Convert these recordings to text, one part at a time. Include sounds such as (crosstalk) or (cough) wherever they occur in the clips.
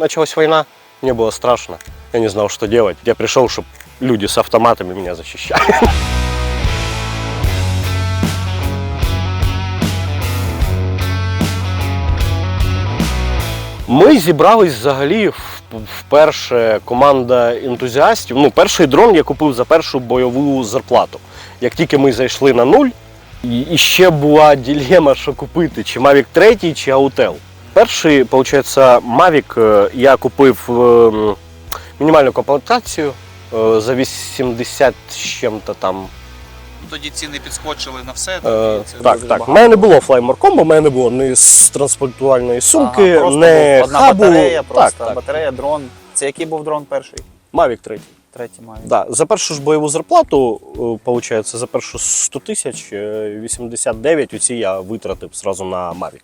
Началась война, мне было страшно. Я не знал, что делать. Я пришел, чтобы люди с автоматами меня защищали. (laughs) Ми зібрались взагалі вперше команда ентузіастів. Ну, перший дрон я купив за першу бойову зарплату. Як тільки ми зайшли на нуль, і ще була ділема, що купити, чи Mavic 3, чи Autel. Перший, виходить, Mavic е, я купив е, мінімальну комплектацію е, за 80 з чим-то там. Тоді ціни підскочили на все. Е, це так, так. У мене не було флаймор-комбо, у мене не було ні з транспортувальної сумки, Ага, просто не одна хабу. батарея, просто так, так. батарея, дрон. Це який був дрон перший? Mavic 3. Третій має. Да, за першу ж бойову зарплату, виходить, за першу 100 тисяч, е, 89 оці я витратив зразу на Mavic.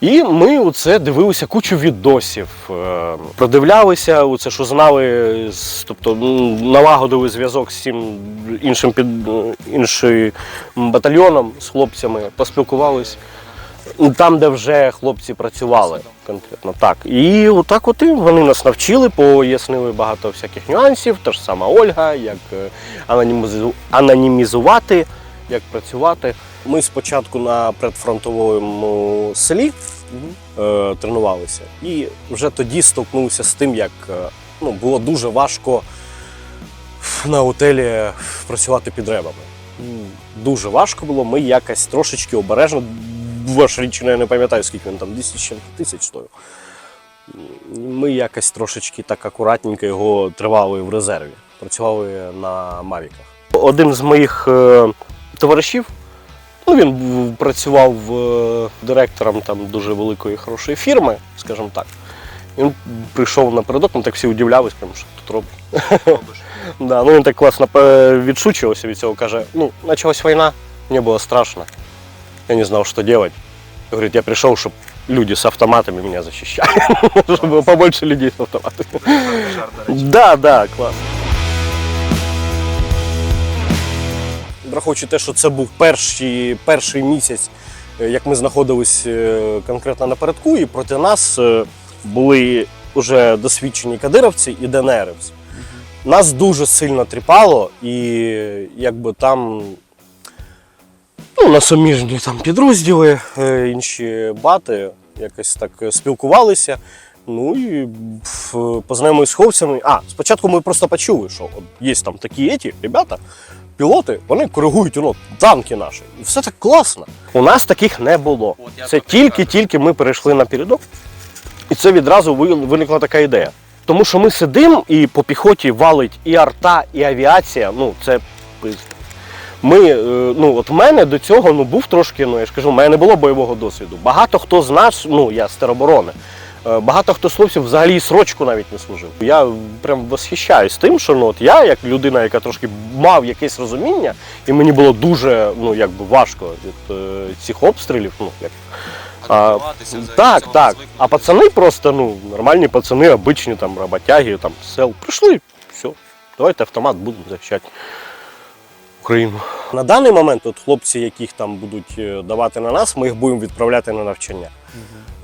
І ми оце дивилися кучу відосів, е, продивлялися, оце, що знали, тобто налагодили зв'язок з цим іншим під е, іншим батальйоном з хлопцями, поспілкувались. Там, де вже хлопці працювали конкретно так. І отак от і вони нас навчили, пояснили багато всяких нюансів. Та ж сама Ольга, як е, анонімізувати, як працювати. Ми спочатку на предфронтовому селі е, тренувалися, і вже тоді столкнулися з тим, як е, ну, було дуже важко на готелі працювати під ребами. Дуже важко було. Ми якось трошечки обережно. Ваш річно, я не пам'ятаю, скільки він там 200 тисяч стоїв. Ми якось трошечки так акуратненько його тривали в резерві. Працювали на Мавіках. Один з моїх е, товаришів, ну він працював е, директором там дуже великої хорошої фірми, скажімо так. Він прийшов напередок, ми так всі удивлялись, прям, що тут робить. (laughs) Да, ну він так класно пе- відшучувався від цього, каже, ну, почалась війна, мені було страшно. Я не знав, що делать. Говорить, я прийшов, щоб люди з автоматами мене захищали. (laughs) Щоб було побольше людей з автоматами. Жарт, до речі. Враховуючи те, що це був перший, перший місяць, е, як ми знаходились е, конкретно напередку, і проти нас е, були вже досвідчені кадировці і ДНРівці. Нас дуже сильно тріпало, і якби там ну, на суміжні там підрозділи, інші бати якось так спілкувалися. Ну і познайомилися з хлопцями. А, спочатку ми просто почули, що от є там такі еті, ребята, пілоти, вони коригують ну, танки наші. І все так класно. У нас таких не було. Це тільки-тільки ми перейшли на передок, і це відразу виникла така ідея. Тому що ми сидимо і по піхоті валить і арта, і авіація. Ну, це пизд. Ми, е, ну от мене до цього ну, був трошки, ну я ж кажу, в мене не було бойового досвіду. Багато хто з нас, ну я з тероборони, багато хто з хлопців взагалі і срочку навіть не служив. Я прям восхищаюсь тим, що ну, от я, як людина, яка трошки мав якесь розуміння, і мені було дуже ну, якби важко від е, цих обстрілів. Ну, як, а, так, так. звикнути. А пацани просто, ну, нормальні пацани, обичні там роботяги, там сел. Прийшли, все, давайте автомат будемо захищати Україну. На даний момент, от хлопці, яких там будуть е, давати на нас, ми їх будемо відправляти на навчання.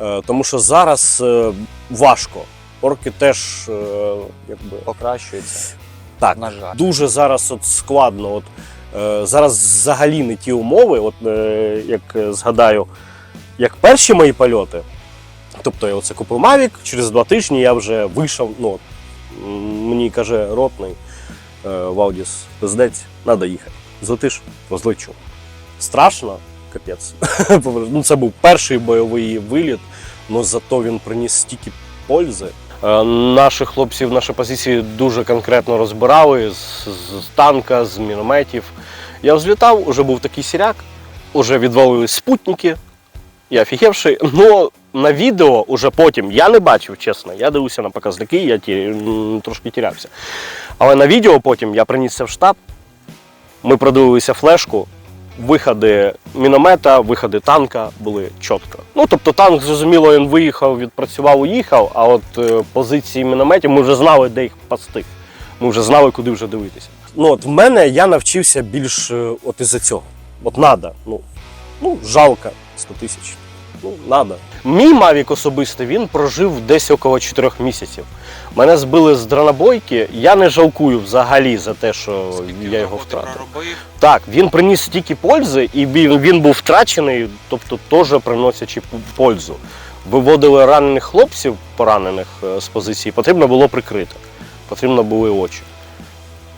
Е, Тому що зараз е, важко. Орки теж е, якби Покращується. так, На жаль. дуже зараз от складно. От, зараз взагалі не ті умови, от, як згадаю, як перші мої польоти. Тобто я оце купив Mavic, через два тижні я вже вийшов. Ну, мені каже ротний Ваудіс, пиздець, треба їхати. Злетиш, розлечу. Страшно, капець. (laughs) ну, це був перший бойовий виліт, але зато він приніс стільки пользи. Е, Наших хлопців наші позиції дуже конкретно розбирали з, з танка, з мінометів. Я взлітав, уже був такий сіряк, уже відвалились спутники. Я офігевший. Ну на відео уже потім я не бачив, чесно. Я дивився на показники, я ті, трошки тірявся. Але на відео потім я приніс це в штаб. Ми продивилися флешку. Виходи міномета, виходи танка були чітко. Ну тобто танк, зрозуміло, він виїхав, відпрацював, уїхав, а от е, позиції мінометів ми вже знали, де їх пасти. Ми вже знали, куди вже дивитися. Ну от в мене я навчився більш е, от із-за цього. От надо. Ну, ну жалко 100 тисяч. Ну, надо. Мій Мавік особисто він прожив десь около 4 місяців. Мене збили з дранобойки. Я не жалкую взагалі за те, що Скільки я його роботи втратив. проробив. Так, він приніс стільки пользи, і він, він був втрачений, тобто теж приносячи пользу. Виводили ранених хлопців, поранених е, з позиції, потрібно було прикрити. Потрібно були очі.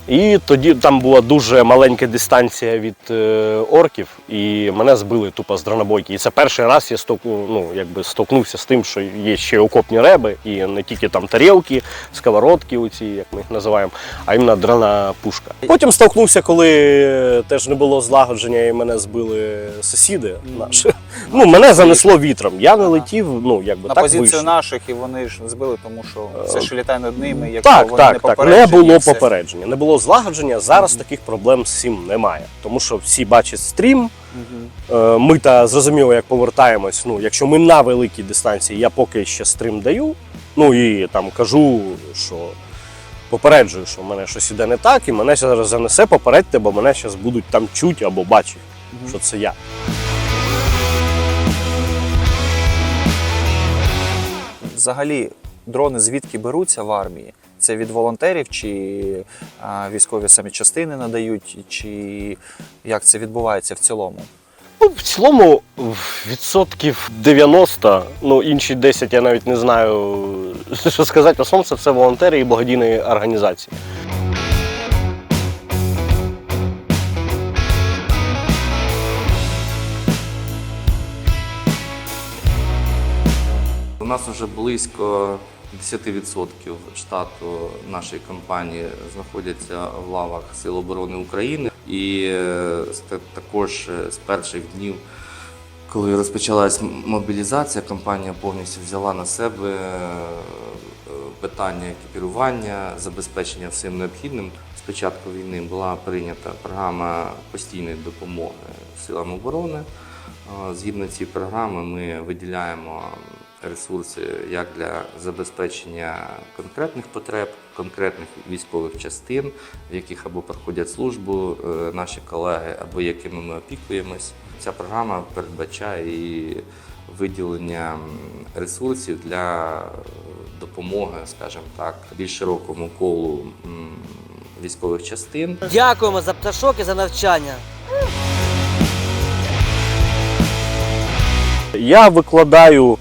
І тоді там була дуже маленька дистанція від е, орків, і мене збили тупо з дронобойки. І це перший раз я сток, ну, якби столкнувся з тим, що є ще окопні реби, і не тільки там тарілки, сковородки, оці, як ми їх називаємо, а іменно дрона пушка. Потім столкнувся, коли теж не було злагодження, і мене збили сусіди наші. Ну, мене занесло вітром. Я не летів, ну якби На так позицію вийшло. наших і вони ж збили, тому що все що літає над ними, якщо Так, вони так, не так. Не було попередження, не було злагодження. Зараз таких проблем з цим немає. Тому що всі бачать стрім. Е, Ми та зрозуміло, як повертаємось. Ну, якщо ми на великій дистанції, я поки ще стрім даю. Ну і там кажу, що попереджую, що в мене щось іде не так, і мене зараз занесе, попередьте, бо мене зараз будуть там чуть або бачити, що це я. Взагалі, дрони звідки беруться в армії? Це від волонтерів, чи військові самі частини надають, чи як це відбувається в цілому? Ну, в цілому відсотків 90, ну інші 10 я навіть не знаю, (laughs) що сказати. В основному це все волонтери і благодійні організації. У нас вже близько 10% штату нашої компанії знаходяться в лавах Сил оборони України. І е, також е, з перших днів, коли розпочалась мобілізація, компанія повністю взяла на себе е, питання екіпірування, забезпечення всім необхідним. З початку війни була прийнята програма постійної допомоги силам оборони. Згідно цієї програми ми виділяємо ресурси як для забезпечення конкретних потреб, конкретних військових частин, в яких або проходять службу е, наші колеги, або якими ми опікуємось. Ця програма передбачає і виділення ресурсів для допомоги, скажімо так, більш широкому колу військових частин. Дякуємо за пташок і за навчання. Я викладаю,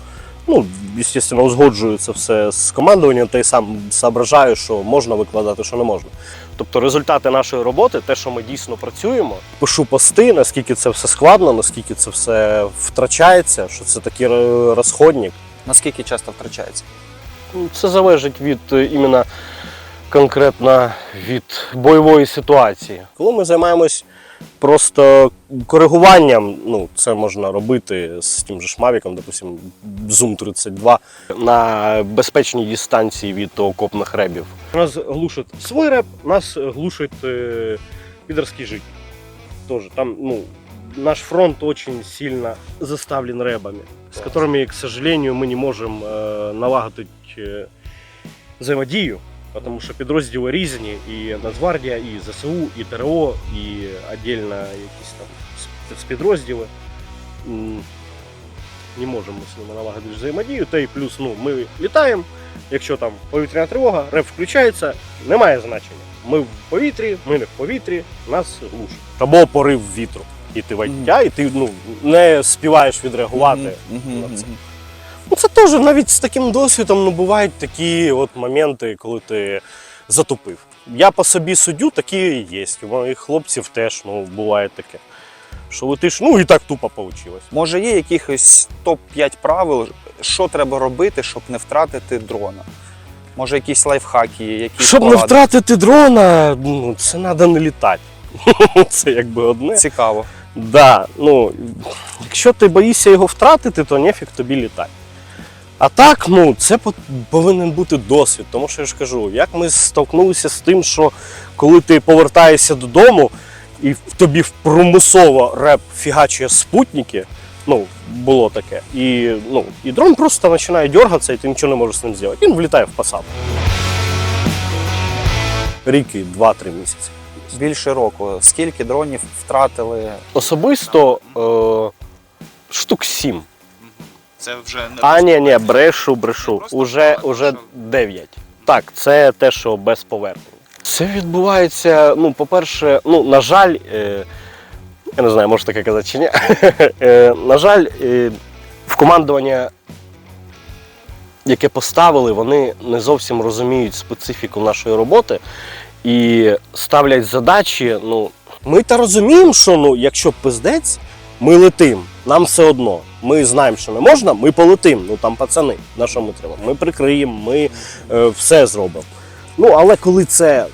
ну, звісно, узгоджую це все з командуванням, та й сам соображаю, що можна викладати, що не можна. Тобто результати нашої роботи, те, що ми дійсно працюємо, пишу пости, наскільки це все складно, наскільки це все втрачається, що це такий ро- розходник. Наскільки часто втрачається? Ну, Це залежить від е, іменно конкретно від бойової ситуації. Коли ми займаємось просто коригуванням, ну це можна робити з тим же ж Мавіком, допустим, Zoom 32 на безпечній дистанції від окопних ребів. Нас глушить свій реб, нас глушить е, підерський житель. Тоже там, ну, наш фронт очень сильно заставлен ребами, с которыми, к сожалению, мы не можем э, налагодить э, взаємодію, тому що підрозділи різні, і Нацгвардія, і ЗСУ, і ТРО, і віддільно якісь там сп- спецпідрозділи. Не можемо з ними налагодити взаємодію. Та й плюс ну, ми літаємо. Якщо там повітряна тривога, реп включається, немає значення. Ми в повітрі, ми не в повітрі, нас глушить. Або порив вітру. І ти ваття, і ти ну, не співаєш відреагувати. На це. Ну, це теж навіть з таким досвідом ну, бувають такі от моменти, коли ти затупив. Я по собі суддю, такі є. У моїх хлопців теж ну, буває таке. Що летиш, ну і так тупо вийшло. Може, є якихось топ-5 правил, що треба робити, щоб не втратити дрона? Може, якісь лайфхаки, є, якісь Щоб не втратити дрона, ну, це треба не літати. (laughs) Це якби одне. Цікаво. Да, ну, якщо ти боїшся його втратити, то нефіг тобі літати. А так, ну, це по- повинен бути досвід, тому що я ж кажу, як ми столкнулися з тим, що коли ти повертаєшся додому і в тобі примусово реп фігачує спутники, ну, було таке. І, ну, і дрон просто починає дергатися, і ти нічого не можеш з ним зробити. Він влітає в посадку. Ріки 2-3 місяці. Більше року. Скільки дронів втратили? Особисто е, штук сім. Це вже не А, ні, ні, брешу, брешу. Просто Уже, впала, уже що? 9. Так, це те, що без повернення. Це відбувається, ну, по-перше, ну, на жаль, е, я не знаю, можу таке казати чи ні. (laughs) Е, на жаль, е, в командування, яке поставили, вони не зовсім розуміють специфіку нашої роботи і ставлять задачі. Ну, ми та розуміємо, що ну, якщо пиздець, ми летим. Нам все одно. Ми знаємо, що не можна, ми полетим. Ну там пацани, на що ми треба? Ми прикриємо, ми е, все зробимо. Ну, але коли це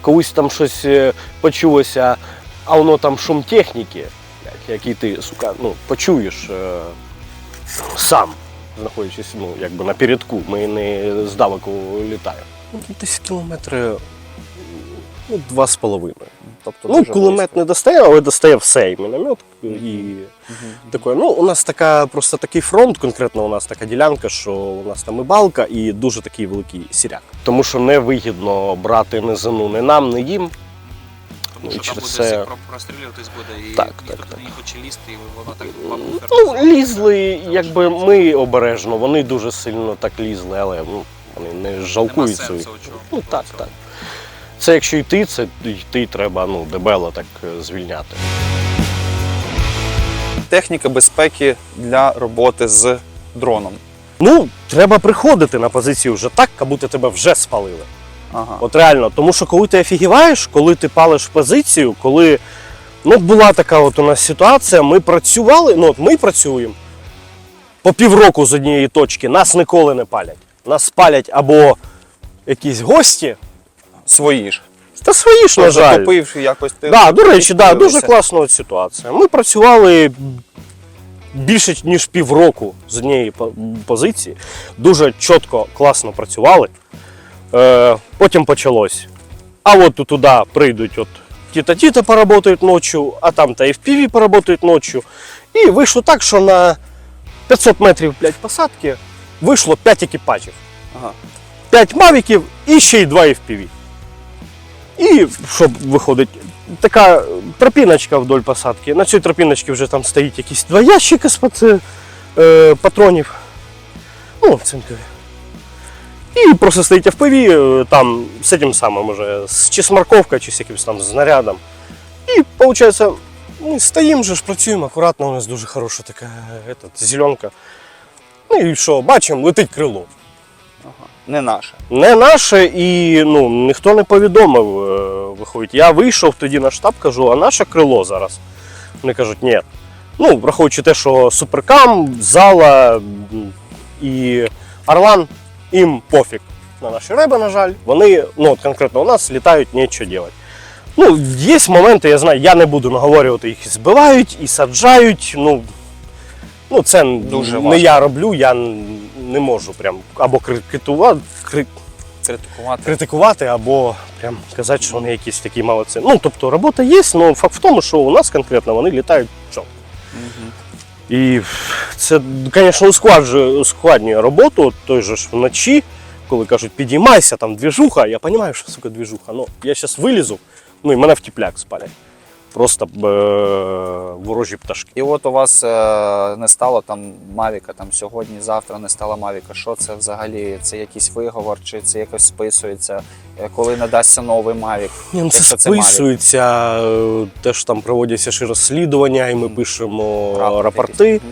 колись там щось е, почулося, а воно там шум техніки, блядь, який ти, сука, ну, почуєш е, сам, знаходячись ну, якби на передку, ми не здалеку літаємо. Ну, десь кілометри ну, два з половиною. Тобто Ну, дуже кулемет близько. не достає, але достає все, і міномет, і таке. Ну, у нас така, просто такий фронт, конкретно у нас така ділянка, що у нас там і балка, і дуже такий великий сіряк. Тому що невигідно брати низину не нам, не їм. Тому і що там буде це- все прострілюватись буде, і Так, ніхто так, туди не хоче лізти, і воно так по. Ну, лізли, якби ми обережно, вони дуже сильно так лізли, але ну, вони не Нема жалкують сенсу цього. Ну так, так. Це якщо йти, це йти треба ну, дебело так е, звільняти. Техніка безпеки для роботи з дроном. Ну, треба приходити на позицію вже так, як будто тебе вже спалили. Ага. От реально, тому що коли ти офігіваєш, коли ти палиш позицію, коли. Ну, була така от у нас ситуація, ми працювали, ну от ми працюємо по півроку з однієї точки, нас ніколи не палять. Нас палять або якісь гості, Свої ж. Та свої ж, на жаль. Затопив якось ти. Да, до речі, да, дуже класна от ситуація. Ми працювали більше ніж півроку з однієї позиції. Дуже чітко, класно працювали. Е, потім почалось. А от туди прийдуть от тіта-тіта поработають ночі, а там та FPV поработають ночі. І вийшло так, що на 500 метрів блядь, посадки вийшло 5 екіпажів. Ага. 5 мавіків і ще й 2 FPV. І що виходить, така тропіночка вдоль посадки. На цій тропіночці вже там стоїть якісь два ящики з пат- е, патронів. Ну, цинкові. І просто стоїть FPV е, там з цим самим уже, з- морковкою, чи з якимось там знарядом. І виходить, ми стоїмо ж, працюємо акуратно, у нас дуже хороша така этот, зеленка. Ну і що, бачимо, летить крило. Не наше. Не наше і ну, ніхто не повідомив. е, Виходить. Я вийшов тоді на штаб, кажу, а наше крило зараз. Вони кажуть, ні. Ну, враховуючи те, що суперкам, зала і Орлан, їм пофіг на наші реби, на жаль. Вони, ну от конкретно у нас літають нічого робити. Ну, є моменти, я знаю, я не буду наговорювати, їх і збивають, і саджають. Ну, ну це Дуже не важко. я роблю, я не можу прям або критикувати, кри- Критикувати. критикувати, або прям казати, що вони якісь такі молодці. Ну, тобто робота є, але факт в тому, що у нас конкретно вони літають чітко. І це, звісно, ускладнює роботу той же ж вночі, коли кажуть, підіймайся, там двіжуха. Я розумію, що сука двіжуха. Ну, я зараз вилізу, ну і мене в тіпляк спалять. Просто е- ворожі пташки. І от у вас е, не стало там Мавіка, там сьогодні, завтра не стало Мавіка. Що це взагалі? Це якийсь виговор, чи це якось списується? Е, Коли надасться новий Мавік? Ні, ну це списується, теж там проводяться ще розслідування, і ми пишемо Рапорти рапорти. якісь.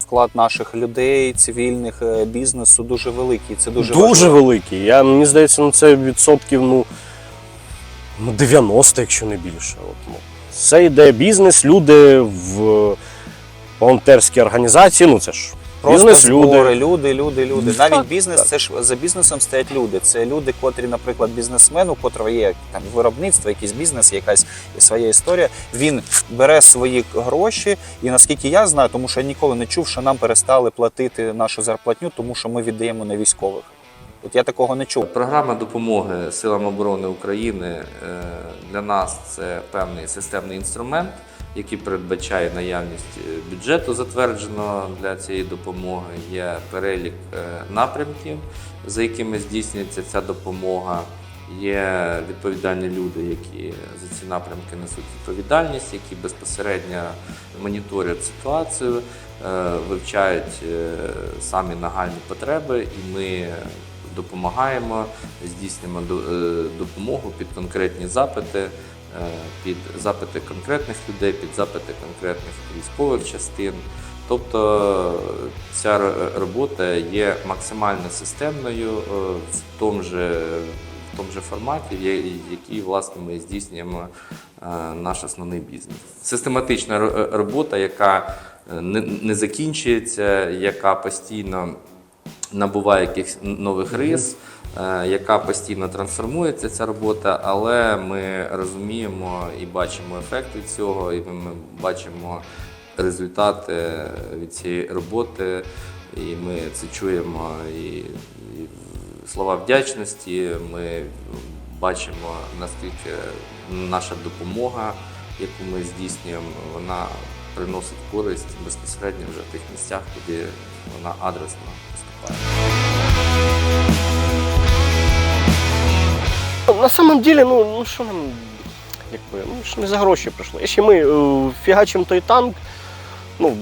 Вклад наших людей, цивільних е, бізнесу дуже великий. Це дуже, Дуже, важливо. великий. Я, мені здається, ну це відсотків ну, ну 90, якщо не більше. От, ну. Це йде бізнес, люди в волонтерській організації, ну це ж Просто бізнес, збори, люди. люди, люди, люди. Так, Навіть бізнес, так. це ж за бізнесом стоять люди. Це люди, котрі, наприклад, бізнесмен, у котрого є там виробництво, якийсь бізнес, якась своя історія. Він бере свої гроші, і наскільки я знаю, тому що я ніколи не чув, що нам перестали платити нашу зарплатню, тому що ми віддаємо на військових. От я такого не чув. Програма допомоги силам оборони України е, для нас це певний системний інструмент, який передбачає наявність е, бюджету затвердженого для цієї допомоги. Є перелік е, напрямків, за якими здійснюється ця допомога. Є відповідальні люди, які за ці напрямки несуть відповідальність, які безпосередньо моніторять ситуацію, вивчають самі нагальні потреби, і ми допомагаємо, здійснюємо е, допомогу під конкретні запити, е, під запити конкретних людей, під запити конкретних військових частин. Тобто ця робота є максимально системною е, в тому же, в тому же форматі, який власне ми здійснюємо наш основний бізнес. Систематична робота, яка не закінчується, яка постійно набуває якихось нових рис, е, яка постійно трансформується ця робота, але ми розуміємо і бачимо ефект від цього, і ми бачимо результати від цієї роботи, і ми це чуємо і, і слова вдячності. Ми бачимо наскільки наша допомога, яку ми здійснюємо, вона приносить користь безпосередньо вже в тих місцях, куди вона адресно поступає. На самом деле, ну, ну що нам, якби, ну ж не за гроші прийшло. Якщо ми е, фігачимо той танк, ну,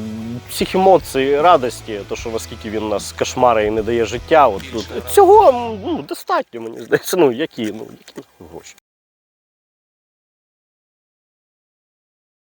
всіх емоцій, радості, то що наскільки він нас кошмарить і не дає життя, от, тут, цього ну, достатньо, мені здається. Ну, які, ну, які гроші.